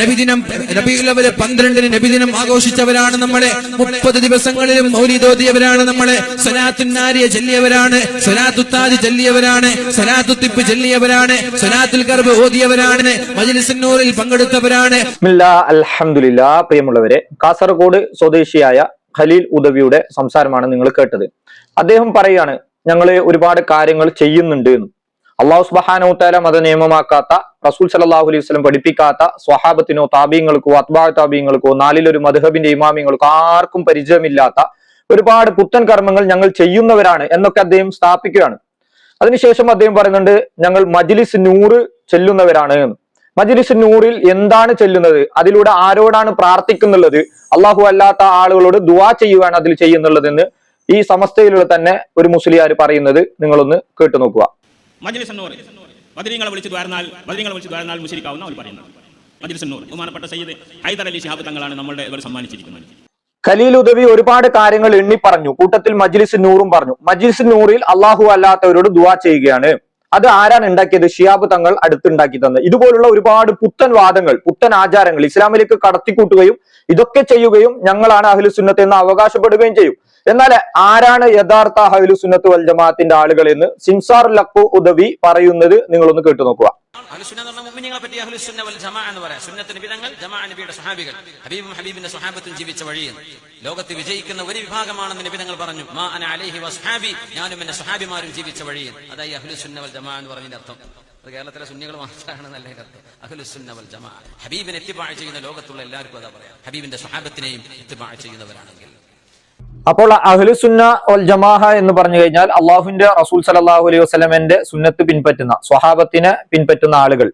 നബിദിനം പന്ത്രണ്ടിന് നബിദിനം ആഘോഷിച്ചവരാണ് നമ്മളെ. മുപ്പത് ദിവസങ്ങളിലും മൗലിതോതിയവരാണ് നമ്മളെ. സലാത്തുന്നാരിയെ ചൊല്ലിയവരാണ്. സലാത്തുത്താജ് ചൊല്ലിയവരാണ്. സലാത്തുത്തിപ്പ് ചൊല്ലിയവരാണ്. സലാത്തുൽ കർബ് ഓതിയവരാണ്. മജ്ലിസുന്നൂറിൽ പങ്കെടുത്തവരാണ്. അൽഹംദുലില്ല പ്രിയമുള്ളവരെ കാസർഗോഡ് സ്വദേശിയായ ഖലീൽ ഉദവിയുടെ സംസാരമാണ് നിങ്ങൾ കേട്ടത്. അദ്ദേഹം പറയാണ് ഞങ്ങൾ ഒരുപാട് കാര്യങ്ങൾ ചെയ്യുന്നുണ്ട് എന്ന്. അള്ളാഹു സുബഹാനോത്താല മത നിയമമാക്കാത്ത റസൂൽ സലാഹു അലൈഹി വസ്ലം പഠിപ്പിക്കാത്ത സ്വഹാബത്തിനോ താബീങ്ങൾക്കോ അത്ബാ താബീങ്ങൾക്കോ നാലിലൊരു മധുഹബിന്റെ ഇമാമിങ്ങൾക്കോ ആർക്കും പരിചയമില്ലാത്ത ഒരുപാട് പുത്തൻ കർമ്മങ്ങൾ ഞങ്ങൾ ചെയ്യുന്നവരാണ് എന്നൊക്കെ അദ്ദേഹം സ്ഥാപിക്കുകയാണ്. അതിനുശേഷം അദ്ദേഹം പറയുന്നുണ്ട് ഞങ്ങൾ മജ്ലിസ് നൂറ് ചെല്ലുന്നവരാണ് മജ്ലിസ് നൂറിൽ എന്താണ് ചെല്ലുന്നത്? അതിലൂടെ ആരോടാണ് പ്രാർത്ഥിക്കുന്നുള്ളത്? അള്ളാഹു അല്ലാത്ത ആളുകളോട് ദുവാ ചെയ്യുവാണ് അതിൽ ചെയ്യുന്നുള്ളതെന്ന് ഈ സമസ്തയിലുള്ള തന്നെ ഒരു മുസ്ലിയാർ പറയുന്നത്. നിങ്ങളൊന്ന് കേട്ടു നോക്കുക. മജ്ലിസ് പറയും ബദരീങ്ങളെ വിളിച്ചു ദ്വാരനാൽ ബദരീങ്ങളെ വിളിച്ചു ദ്വാരനാൽ മുശരിക്കാവുന്ന അവർ പറയുന്നത്. മജ്ലിസ് നൂറ് ബഹുമാനപ്പെട്ട സയ്യിദ് ഹൈദർ അലി ഷിഹാബ് തങ്ങളാണ് നമ്മളുടെ ഇവർ സമ്മാനിച്ചിരിക്കുന്നത്. ഖലീൽ ഉദവി ഒരുപാട് കാര്യങ്ങൾ എണ്ണി പറഞ്ഞു കൂട്ടത്തിൽ മജ്ലിസ് നൂറും പറഞ്ഞു. മജ്ലിസ് നൂറിൽ അള്ളാഹു അല്ലാത്തവരോട് ദുവാ ചെയ്യുകയാണ്. അത് ആരാണ് ഉണ്ടാക്കിയത്? ഷിയാബ് തങ്ങൾ അടുത്തുണ്ടാക്കി തന്നത് ഇതുപോലുള്ള ഒരുപാട് പുത്തൻ വാദങ്ങൾ പുത്തൻ ആചാരങ്ങൾ ഇസ്ലാമിലേക്ക് കടത്തിക്കൂട്ടുകയും ഇതൊക്കെ ചെയ്യുകയും ഞങ്ങളാണ് അഹ്ലുസുന്നത്ത് എന്ന് അവകാശപ്പെടുകയും ചെയ്യും. എന്നാൽ ആരാണ് യഥാർത്ഥ അഹ്ലു സുന്നത്ത് വൽ ജമാഅത്തിന്റെ ആളുകൾ എന്ന് സിൻസാർ ലക്കു ഉദവി പറയുന്നത് നിങ്ങളൊന്ന് കേട്ടു നോക്കുക അഹ്ലുസുന്ന എന്ന് പറഞ്ഞ മുഅ്മിനീങ്ങളെ പറ്റി അഹ്ലുസുന്ന വൽ ജമാഅ എന്ന് പറയാം. സുന്നത്ത് നിബിതങ്ങൾ ജമാഅ നബിയുടെ സ്വഹാബികൾ. ഹബീബും ഹബീബിന്റെ സ്വഹാബത്തും ജീവിച്ച വഴിയും ലോകത്ത് വിജയിക്കുന്ന ഒരു വിഭാഗമാണെന്ന് നിബിതങ്ങൾ പറഞ്ഞു. മാ അന അലൈഹി വസ്ഹാബി ഞാനും എന്റെ സ്വഹാബിമാരും ജീവിച്ച വഴിയിൽ. അതായി അഹ്ലുസുന്ന വൽ ജമാഅ എന്ന് പറഞ്ഞതിന്റെ അർത്ഥം. അത് കേരളത്തിലെ സുന്നികൾ മാത്രമാണ് നല്ല അർത്ഥം. അഹ്ലുസുന്ന വൽ ജമാഅ. ഹബീബിനെ എത്തിപ്പാഴ ചെയ്യുന്ന ലോകത്തുള്ള എല്ലാവർക്കും അതാ പറയാം. ഹബീബിന്റെ സ്വഹാബത്തിനെയും എത്തിപ്പാഴ ചെയ്യുന്നവരാണെങ്കിൽ. അപ്പോൾ അഹ്ലു സുന്ന ഒൽ ജമാഹ എന്ന് പറഞ്ഞു കഴിഞ്ഞാൽ അള്ളാഹുവിന്റെ റസൂൽ സലാഹു അലൈഹി വസ്ലമന്റെ സുന്നത്ത് പിൻപറ്റുന്ന സ്വഹാബത്തിനെ പിൻപറ്റുന്ന ആളുകൾ.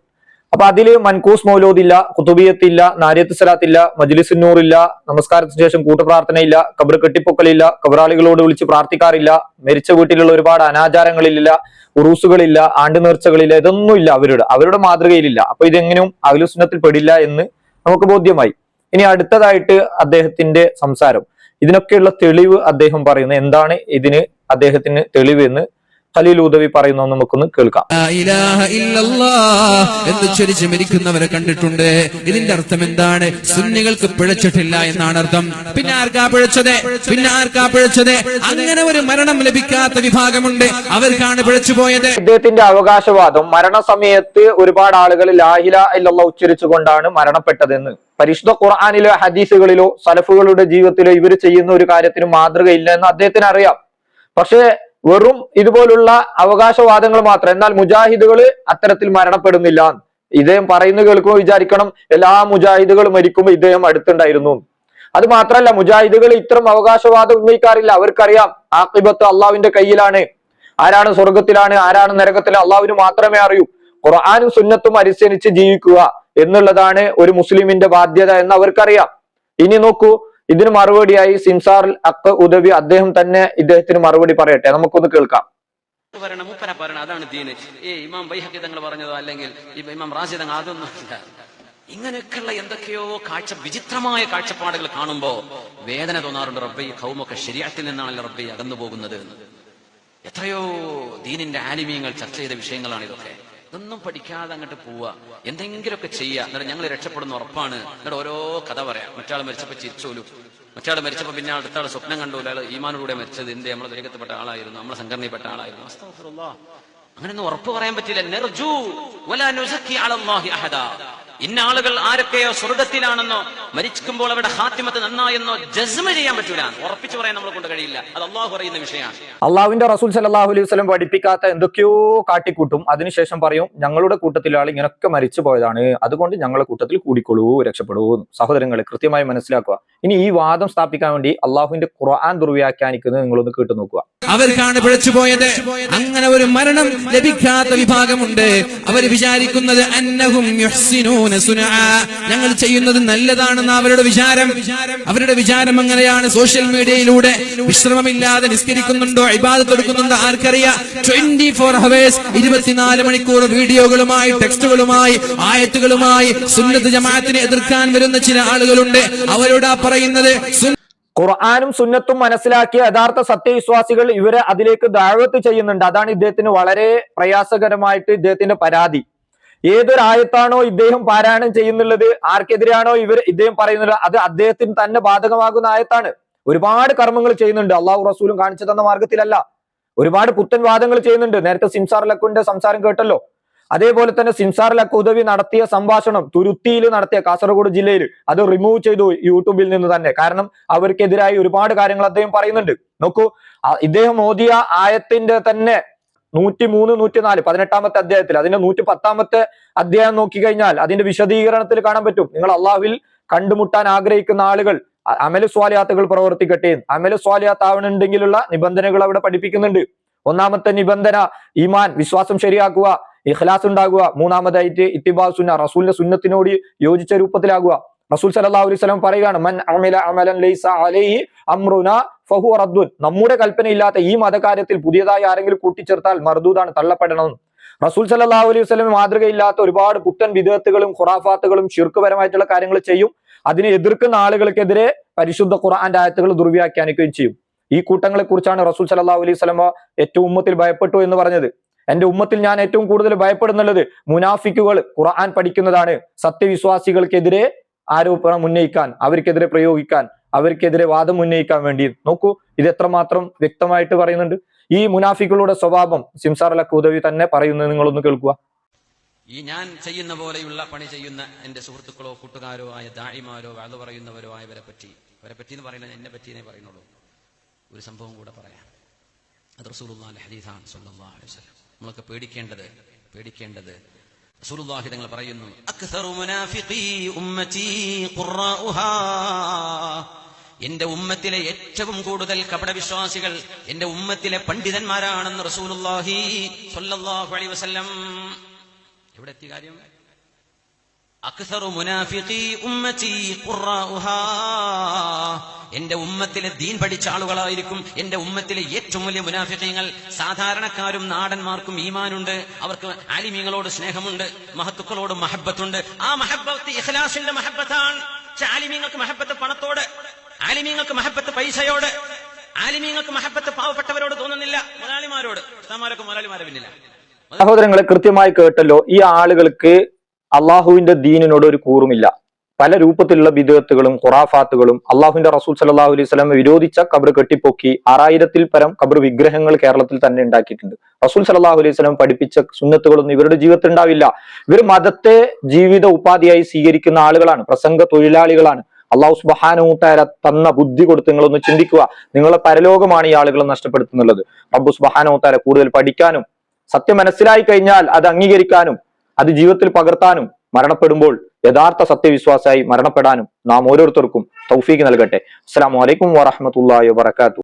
അപ്പൊ അതിൽ മൻകൂസ് മൗലോദില്ല കുത്തുബിയത്തില്ല നാരിയത്ത് സലാത്തില്ല മജ്ലിസ് ഇല്ല നമസ്കാരത്തിന് ശേഷം കൂട്ടുപ്രാർത്ഥനയില്ല കബർ കെട്ടിപ്പൊക്കലില്ല കബറാളികളോട് വിളിച്ച് പ്രാർത്ഥിക്കാറില്ല മരിച്ച വീട്ടിലുള്ള ഒരുപാട് അനാചാരങ്ങളില്ല ഉറൂസുകളില്ല ആണ്ട് നേർച്ചകളില്ല ഇതൊന്നുമില്ല അവരുടെ അവരുടെ മാതൃകയിലില്ല. അപ്പൊ ഇതെങ്ങനെയും അഹ്ലു സുന്നത്തിൽ പെടില്ല എന്ന് നമുക്ക് ബോധ്യമായി. ഇനി അടുത്തതായിട്ട് അദ്ദേഹത്തിന്റെ സംസാരം. ഇതിനൊക്കെയുള്ള തെളിവ് അദ്ദേഹം പറയുന്നത് എന്താണ് ഇതിന് അദ്ദേഹത്തിന് തെളിവ് എന്ന് ഖലീൽ ഉദവി പറയുന്നത് നമുക്കൊന്ന് കേൾക്കാം. എന്ന് ചൊരിച്ച് മരിക്കുന്നവരെ കണ്ടിട്ടുണ്ട്. ഇതിന്റെ അർത്ഥം എന്താണ്? സുന്നികൾക്ക് പിഴച്ചിട്ടില്ല എന്നാണ് അർത്ഥം. പിന്നെ ആർക്കാ പിഴച്ചത്? പിന്നെ ആർക്കാ പിഴച്ചത്? അങ്ങനെ ഒരു മരണം ലഭിക്കാത്ത വിഭാഗമുണ്ട്. അവർക്കാണ് പിഴച്ചു പോയത്. ഇദ്ദേഹത്തിന്റെ അവകാശവാദം മരണസമയത്ത് ഒരുപാട് ആളുകൾ ലാഹില ഇല്ലല്ല ഉച്ചരിച്ചുകൊണ്ടാണ് മരണപ്പെട്ടതെന്ന്. പരിശുദ്ധ ഖുർആാനിലോ ഹദീസുകളിലോ സലഫുകളുടെ ജീവിതത്തിലോ ഇവർ ചെയ്യുന്ന ഒരു കാര്യത്തിന് മാതൃകയില്ല എന്ന് അദ്ദേഹത്തിന് അറിയാം. പക്ഷേ വെറും ഇതുപോലുള്ള അവകാശവാദങ്ങൾ മാത്രം എന്നാൽ മുജാഹിദുകൾ അത്തരത്തിൽ മരണപ്പെടുന്നില്ല. ഇദ്ദേഹം പറയുന്നു കേൾക്കുമ്പോൾ വിചാരിക്കണം എല്ലാ മുജാഹിദുകളും മരിക്കുമ്പോൾ ഇദ്ദേഹം അടുത്തുണ്ടായിരുന്നു. അത് മാത്രമല്ല മുജാഹിദുകൾ ഇത്തരം അവകാശവാദം ഉന്നയിക്കാറില്ല. അവർക്കറിയാം ആക്കിബത്ത് അള്ളാവിന്റെ കയ്യിലാണ്. ആരാണ് സ്വർഗത്തിലാണ് ആരാണ് നരകത്തിലാണ് അള്ളാവിന് മാത്രമേ അറിയൂ. ഖുർആാനും സുന്നത്തും അനുസരിച്ച് ജീവിക്കുക. എന്നുള്ളതാണ് ഒരു മുസ്ലിമിന്റെ ബാധ്യത എന്ന് അവർക്കറിയാം. ഇനി നോക്കൂ ഇതിന് മറുപടിയായി സിംസാർ അക്ക ഉദവി അദ്ദേഹം തന്നെ ഇദ്ദേഹത്തിന് മറുപടി പറയട്ടെ. നമുക്കൊന്ന് കേൾക്കാം. പറയണം പറയണം അതാണ് ഇമാം തങ്ങൾ പറഞ്ഞതോ? അല്ലെങ്കിൽ ഇമാം ഇങ്ങനെയൊക്കെയുള്ള എന്തൊക്കെയോ കാഴ്ച വിചിത്രമായ കാഴ്ചപ്പാടുകൾ കാണുമ്പോ വേദന തോന്നാറുണ്ട്. റബ്ബെ ഈ കൗമൊക്കെ ശരിയാത്തിൽ നിന്നാണല്ലോ റബ്ബെ അകന്നു പോകുന്നത് എത്രയോ ദീനിന്റെ ആലിമീങ്ങൾ ചർച്ച ചെയ്ത വിഷയങ്ങളാണ് ഇതൊക്കെ ഇതൊന്നും പഠിക്കാതെ അങ്ങോട്ട് പോവുക എന്തെങ്കിലുമൊക്കെ ചെയ്യുക എന്നിട്ട് ഞങ്ങൾ രക്ഷപ്പെടുന്ന ഉറപ്പാണ്. എന്നിട്ട് ഓരോ കഥ പറയാം. മറ്റാൾ മരിച്ചപ്പോ ചിരിച്ചോലു. മറ്റാൾ മരിച്ചപ്പോ പിന്നെ അടുത്ത സ്വപ്നം കണ്ടു. അയാൾ ഈമാനോടെ മരിച്ചത് എന്തേ നമ്മളെ ദുരികത്തിൽപ്പെട്ട ആളായിരുന്നു. നമ്മളെ സംഘടനയിൽപ്പെട്ട ആളായിരുന്നു. അങ്ങനെയൊന്നും ഉറപ്പ് പറയാൻ പറ്റില്ല. ഇന്ന ആളുകൾ ആരൊക്കെയോ സ്വർഗത്തിലാണെന്നോ മരിക്കുമ്പോൾ അവരുടെ ഹാത്തിമത്ത് നന്നായെന്നോ ജസ്മ ചെയ്യാൻ പറ്റൂല. ഉറപ്പിച്ചു പറയാൻ നമ്മളെ കൊണ്ട് കഴിയില്ല. അത് അള്ളാഹു പറയുന്ന വിഷയമാണ്. അള്ളാഹുവിന്റെ റസൂൽ സലാഹു അലൈഹി വസ്ലം പഠിപ്പിക്കാത്ത എന്തൊക്കെയോ കാട്ടിക്കൂട്ടും. അതിനുശേഷം പറയും ഞങ്ങളുടെ കൂട്ടത്തിലെ ആൾ ഇങ്ങനൊക്കെ മരിച്ചു പോയതാണ്. അതുകൊണ്ട് ഞങ്ങളുടെ കൂട്ടത്തിൽ കൂടിക്കൊള്ളൂ രക്ഷപ്പെടൂ. സഹോദരങ്ങളെ കൃത്യമായി മനസ്സിലാക്കുക. ഇനി ഈ വാദം സ്ഥാപിക്കാൻ വേണ്ടി അള്ളാഹുവിന്റെ ഖുർആൻ ദുർവ്യാഖ്യാനിക്കുന്നത് നിങ്ങളൊന്ന് കേട്ടു നോക്കുക അവർക്കാണ് പിഴച്ചു പോയത്. അങ്ങനെ ഒരു മരണം ലഭിക്കാത്ത വിഭാഗമുണ്ട്. അവർ വിചാരിക്കുന്നത് അന്നഹും. ഞങ്ങൾ ചെയ്യുന്നത് നല്ലതാണെന്ന് അവരുടെ വിചാരം. അവരുടെ വിചാരം അങ്ങനെയാണ്. സോഷ്യൽ മീഡിയയിലൂടെ വിശ്രമമില്ലാതെ നിസ്കരിക്കുന്നുണ്ടോ? ഇബാദത്ത് എടുക്കുന്നുണ്ടോ? ആർക്കറിയാം? ട്വന്റി ഫോർ ഹവേഴ്സ് ഇരുപത്തിനാല് മണിക്കൂർ വീഡിയോകളുമായി ടെക്സ്റ്റുകളുമായി ആയത്തുകളുമായി സുന്നത്ത് ജമാഅത്തിനെ എതിർക്കാൻ വരുന്ന ചില ആളുകളുണ്ട്. അവരോടാ പറയുന്നത് ഖുർആാനും സുന്നത്തും മനസ്സിലാക്കിയ യഥാർത്ഥ സത്യവിശ്വാസികൾ ഇവരെ അതിലേക്ക് ദാഴ്വത്ത് ചെയ്യുന്നുണ്ട്. അതാണ് ഇദ്ദേഹത്തിന് വളരെ പ്രയാസകരമായിട്ട് ഇദ്ദേഹത്തിന്റെ പരാതി. ഏതൊരായത്താണോ ഇദ്ദേഹം പാരായണം ചെയ്യുന്നുള്ളത്? ആർക്കെതിരെയാണോ ഇവർ ഇദ്ദേഹം പറയുന്നത്? അത് അദ്ദേഹത്തിന് തന്നെ ബാധകമാകുന്ന ആയത്താണ്. ഒരുപാട് കർമ്മങ്ങൾ ചെയ്യുന്നുണ്ട്. അള്ളാഹു റസൂലും കാണിച്ചു തന്ന മാർഗത്തിലല്ല ഒരുപാട് പുത്തൻ വാദങ്ങൾ ചെയ്യുന്നുണ്ട്. നേരത്തെ സിംസാർ ലക്കുന്റെ സംസാരം കേട്ടല്ലോ. അതേപോലെ തന്നെ സിംസാർ ലക്ക് ഉദവി നടത്തിയ സംഭാഷണം തുരുത്തിയിൽ നടത്തിയ കാസർഗോഡ് ജില്ലയിൽ അത് റിമൂവ് ചെയ്തു യൂട്യൂബിൽ നിന്ന് തന്നെ. കാരണം അവർക്കെതിരായി ഒരുപാട് കാര്യങ്ങൾ അദ്ദേഹം പറയുന്നുണ്ട്. നോക്കൂ ഇദ്ദേഹം ഓതിയ ആയത്തിന്റെ തന്നെ നൂറ്റി മൂന്ന് നൂറ്റി നാല് പതിനെട്ടാമത്തെ അധ്യായത്തിൽ. അതിന്റെ നൂറ്റി പത്താമത്തെ അധ്യായം നോക്കിക്കഴിഞ്ഞാൽ അതിന്റെ വിശദീകരണത്തിൽ കാണാൻ പറ്റും. നിങ്ങൾ അള്ളാഹുവിൽ കണ്ടുമുട്ടാൻ ആഗ്രഹിക്കുന്ന ആളുകൾ അമലു അമൽ സ്വാലിയാത്തുകൾ പ്രവർത്തിക്കട്ടെ. അമൽ സ്വാലിയാത്താവണുണ്ടെങ്കിലുള്ള നിബന്ധനകൾ അവിടെ പഠിപ്പിക്കുന്നുണ്ട്. ഒന്നാമത്തെ നിബന്ധന ഈമാൻ വിശ്വാസം ശരിയാക്കുക. ഇഖ്ലാസ് ഉണ്ടാകുക മൂന്നാമതായിട്ട് ഇത്തിബാ സുന്ന റസൂലിന്റെ സുന്നത്തിനോട് യോജിച്ച രൂപത്തിലാകുക. റസൂൽ സല്ലല്ലാഹു അലൈഹി വസല്ലം പറയുകയാണ് മൻ അമില അമലൻ ലൈസ അലൈഹി ഫഹു റദ്ദുൻ. നമ്മുടെ കൽപ്പനയില്ലാത്ത ഈ മതകാര്യത്തിൽ പുതിയതായി ആരെങ്കിലും കൂട്ടിച്ചേർത്താൽ മർദൂദാണ് തള്ളപ്പെടണം. റസൂൽ സല്ലല്ലാഹു അലൈഹി വസ്ലമി മാതൃകയില്ലാത്ത ഒരുപാട് പുത്തൻ വിധത്തുകളും ഖുറാഫാത്തുകളും ശിർക്കുപരമായിട്ടുള്ള കാര്യങ്ങൾ ചെയ്യും. അതിനെ എതിർക്കുന്ന ആളുകൾക്കെതിരെ പരിശുദ്ധ ഖുർആന്റെ ആയത്തുകൾ ദുർവ്യാഖ്യാനിക്കുകയും ചെയ്യും. ഈ കൂട്ടങ്ങളെ കുറിച്ചാണ് റസൂൽ സല്ലല്ലാഹു അലൈഹി വസല്ലമ ഏറ്റവും ഉമ്മത്തിൽ ഭയപ്പെട്ടു എന്ന് പറഞ്ഞത്. എന്റെ ഉമ്മത്തിൽ ഞാൻ ഏറ്റവും കൂടുതൽ ഭയപ്പെടുന്നുള്ളത് മുനാഫിക്കുകൾ ഖുർആൻ പഠിക്കുന്നതാണ്. സത്യവിശ്വാസികൾക്കെതിരെ ആരോപണം ഉന്നയിക്കാൻ അവർക്കെതിരെ പ്രയോഗിക്കാൻ അവർക്കെതിരെ വാദം ഉന്നയിക്കാൻ വേണ്ടി. നോക്കൂ ഇത് എത്രമാത്രം വ്യക്തമായിട്ട് പറയുന്നുണ്ട്. ഈ മുനാഫിക്കുകളുടെ സ്വഭാവം സിംസാർ അലക്ക് കൂതവി തന്നെ പറയുന്നത് നിങ്ങളൊന്ന് കേൾക്കുക. ഈ ഞാൻ ചെയ്യുന്ന പോലെയുള്ള പണി ചെയ്യുന്ന എന്റെ സുഹൃത്തുക്കളോ കൂട്ടുകാരോ ആയ ദാഴിമാരോ അത് പറയുന്നവരോ ആയവരെ പറ്റി അവരെ പറ്റി എന്ന് പറയുന്നത് എന്നെ പറ്റിയേ പറയുന്നുള്ളൂ. ഒരു സംഭവം കൂടെ പറയാം. അത് റസൂൽ ഹദീസാണ് സല്ലല്ലാഹു അലൈഹി വസല്ലം. നമ്മളൊക്കെ പേടിക്കേണ്ടത് പേടിക്കേണ്ടത്. റസൂലുള്ളാഹി തങ്ങൾ പറയുന്നു എന്റെ ഉമ്മത്തിലെ ഏറ്റവും കൂടുതൽ കപടവിശ്വാസികൾ എന്റെ ഉമ്മത്തിലെ പണ്ഡിതന്മാരാണെന്ന് റസൂലുള്ളാഹി സ്വല്ലല്ലാഹു അലൈഹി വസല്ലം. എവിടെ എത്തി കാര്യം? അക്സറു എന്റെ ഉമ്മത്തിലെ ദീൻ പഠിച്ച ആളുകളായിരിക്കും എന്റെ ഉമ്മത്തിലെ ഏറ്റവും വലിയ മുനാഫിക്കങ്ങൾ സാധാരണക്കാരും നാടന്മാർക്കും ഈമാനുണ്ട്. അവർക്ക് ആലിമീങ്ങളോട് സ്നേഹമുണ്ട് മഹത്തുക്കളോട് മഹബത്തുണ്ട് ആ മഹബത്ത് ഇഖ്ലാസിന്റെ മഹബത്താണ് പക്ഷെ ആലിമീങ്ങൾക്ക് മഹബത്ത് പണത്തോട് ആലിമീങ്ങൾക്ക് മഹബത്ത് പൈസയോട് ആലിമീങ്ങൾക്ക് മഹബത്ത് പാവപ്പെട്ടവരോട് തോന്നുന്നില്ല. മുതലാളിമാരോട് ഉസ്താമാരൊക്കെ മുതലാളിമാരെ പിന്നില്ല സഹോദരങ്ങളെ കൃത്യമായി കേട്ടല്ലോ ഈ ആളുകൾക്ക് അള്ളാഹുവിന്റെ ദീനിനോട് ഒരു കൂറുമില്ല. പല രൂപത്തിലുള്ള വിദഗത്തുകളും ഖുറാഫാത്തുകളും അള്ളാഹുവിന്റെ റസൂൽ സല്ലല്ലാഹു അലൈഹി വസല്ലം വിരോധിച്ച കബർ കെട്ടിപ്പൊക്കി ആറായിരത്തിൽ പരം കബർ വിഗ്രഹങ്ങൾ കേരളത്തിൽ തന്നെ ഉണ്ടാക്കിയിട്ടുണ്ട്. റസൂൽ സല്ലല്ലാഹു അലൈഹി സ്വലം പഠിപ്പിച്ച സുന്നത്തുകളൊന്നും ഇവരുടെ ജീവിതത്തിൽ ഉണ്ടാവില്ല. ഇവർ മതത്തെ ജീവിത ഉപാധിയായി സ്വീകരിക്കുന്ന ആളുകളാണ് പ്രസംഗ തൊഴിലാളികളാണ്. അള്ളാഹു സുബഹാനൂത്താര തന്ന ബുദ്ധി കൊടുത്ത് നിങ്ങളൊന്ന് ചിന്തിക്കുക. നിങ്ങളെ പരലോകമാണ് ഈ ആളുകൾ നഷ്ടപ്പെടുത്തുന്നുള്ളത്. റബ്ബു സുബഹാനൂത്താര കൂടുതൽ പഠിക്കാനും സത്യം മനസ്സിലായി കഴിഞ്ഞാൽ അത് അംഗീകരിക്കാനും അത് ജീവിതത്തിൽ പകർത്താനും മരണപ്പെടുമ്പോൾ യഥാർത്ഥ സത്യവിശ്വാസമായി മരണപ്പെടാനും നാം ഓരോരുത്തർക്കും തൗഫീക്ക് നൽകട്ടെ. അസ്സാം വലൈക്കും വാഹമത്തല്ലാ വബറകാതുഹു.